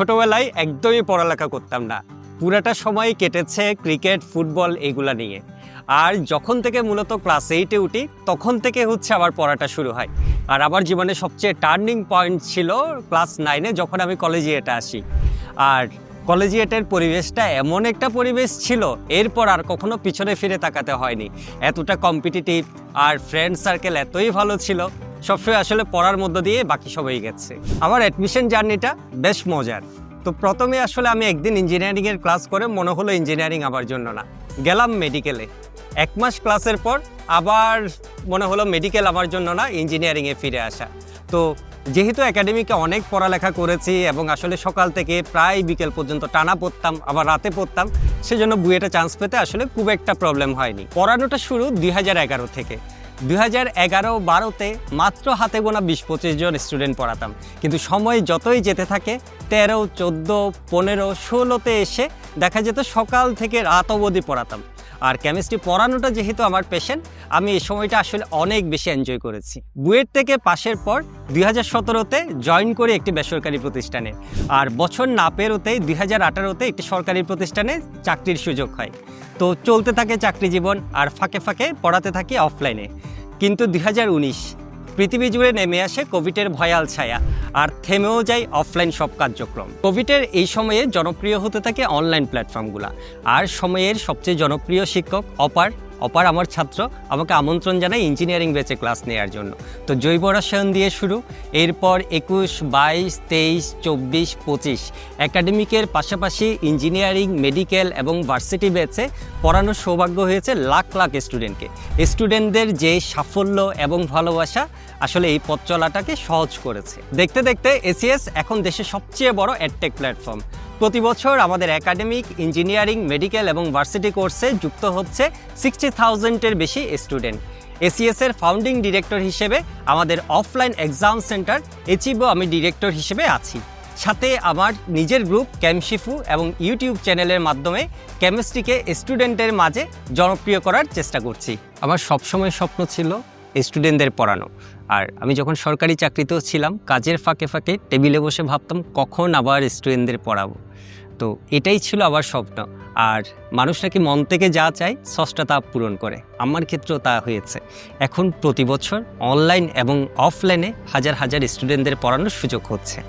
ছোটবেলায় একদমই পড়ালেখা করতাম না। পুরাটা সময় কেটেছে ক্রিকেট, ফুটবল এগুলা নিয়ে। আর যখন থেকে মূলত ক্লাস এইটে উঠি, তখন থেকে হচ্ছে আবার পড়াটা শুরু হয়। আর আমার জীবনে সবচেয়ে টার্নিং পয়েন্ট ছিল ক্লাস নাইনে যখন আমি কলেজিয়েটে আসি। আর কলেজিয়েটের পরিবেশটা এমন একটা পরিবেশ ছিল, এরপর আর কখনো পিছনে ফিরে তাকাতে হয়নি। এতটা কম্পিটিটিভ আর ফ্রেন্ড সার্কেল এতই ভালো ছিল সবসময় আসলে পড়ার মধ্য দিয়ে বাকি সবাই গেছে। আমার অ্যাডমিশন জার্নিটা বেশ মজার। তো প্রথমে আসলে আমি একদিন ইঞ্জিনিয়ারিংয়ের ক্লাস করে মনে হলো ইঞ্জিনিয়ারিং আমার জন্য না। গেলাম মেডিকেলে এক মাস ক্লাসের পর আবার মনে হলো মেডিকেল আমার জন্য না ইঞ্জিনিয়ারিংয়ে ফিরে আসা। তো যেহেতু একাডেমিকে অনেক পড়ালেখা করেছি এবং আসলে সকাল থেকে প্রায় বিকেল পর্যন্ত টানা পড়তাম, আবার রাতে পড়তাম, সেজন্য বুয়েটা চান্স পেতে আসলে খুব একটা প্রবলেম হয়নি। পড়ানোটা শুরু দুই হাজার এগারো থেকে। দুই হাজার এগারো বারোতে মাত্র হাতে গোনা বিশ পঁচিশ জন স্টুডেন্ট পড়াতাম। কিন্তু সময় যতই যেতে থাকে, তেরো, চোদ্দ, পনেরো, ষোলোতে এসে দেখা যেত সকাল থেকে রাত অবধি পড়াতাম। আর কেমিস্ট্রি পড়ানোটা যেহেতু আমার পেশেন আমি এই সময়টা আসলে অনেক বেশি এনজয় করেছি। বুয়েট থেকে পাশের পর দুই হাজার সতেরোতে জয়েন করি একটি বেসরকারি প্রতিষ্ঠানে। আর বছর না পেরোতেই দুই হাজার আঠারোতে একটি সরকারি প্রতিষ্ঠানে চাকরির সুযোগ হয়। তো চলতে থাকে চাকরি জীবন আর ফাঁকে ফাঁকে পড়াতে থাকি অফলাইনে কিন্তু দুই হাজার উনিশ পৃথিবী জুড়ে নেমে আসে কোভিডের ভয়াল ছায়া, আর থেমেও যায় অফলাইন সব কার্যক্রম। কোভিডের এই সময়ে জনপ্রিয় হতে থাকে অনলাইন প্ল্যাটফর্মগুলো আর সময়ের সবচেয়ে জনপ্রিয় শিক্ষক অপার অপার আমার ছাত্র, আমাকে আমন্ত্রণ জানায় ইঞ্জিনিয়ারিং বেচে ক্লাস নেওয়ার জন্য। তো জৈব রসায়ন দিয়ে শুরু, এরপর একুশ, বাইশ, তেইশ, চব্বিশ, পঁচিশ। একাডেমিকের পাশাপাশি ইঞ্জিনিয়ারিং মেডিকেল এবং ভার্সিটি বেচে পড়ানোর সৌভাগ্য হয়েছে লাখ লাখ স্টুডেন্টকে স্টুডেন্টদের যে সাফল্য এবং ভালোবাসা আসলে এই পথ চলাটাকে সহজ করেছে। দেখতে দেখতে এসিএস এখন দেশের সবচেয়ে বড় অ্যাডটেক প্ল্যাটফর্ম প্রতি বছর আমাদের একাডেমিক, ইঞ্জিনিয়ারিং, মেডিকেল এবং ভার্সিটি কোর্সে যুক্ত হচ্ছে সিক্সটি থাউজেন্ডের বেশি স্টুডেন্ট এসিএস এর ফাউন্ডিং ডিরেক্টর হিসেবে আমাদের অফলাইন এক্সাম সেন্টার এচিবো আমি ডিরেক্টর হিসেবে আছি। সাথে আমার নিজের গ্রুপ ক্যামশিফু এবং ইউটিউব চ্যানেলের মাধ্যমে কেমিস্ট্রিকে স্টুডেন্টের মাঝে জনপ্রিয় করার চেষ্টা করছি। আমার সবসময় স্বপ্ন ছিল স্টুডেন্টদের পড়ানো। আর আমি যখন সরকারি চাকরিতেও ছিলাম, কাজের ফাঁকে ফাঁকে টেবিলে বসে ভাবতাম, কখন আবার স্টুডেন্টদের পড়াবো? তো এটাই ছিল আবার স্বপ্ন। আর মানুষ নাকি মন থেকে যা চায় সষ্টা তা পূরণ করে। আমার ক্ষেত্রেও তা হয়েছে। এখন প্রতি বছর অনলাইন এবং অফলাইনে হাজার হাজার স্টুডেন্টদের পড়ানোর সুযোগ হচ্ছে।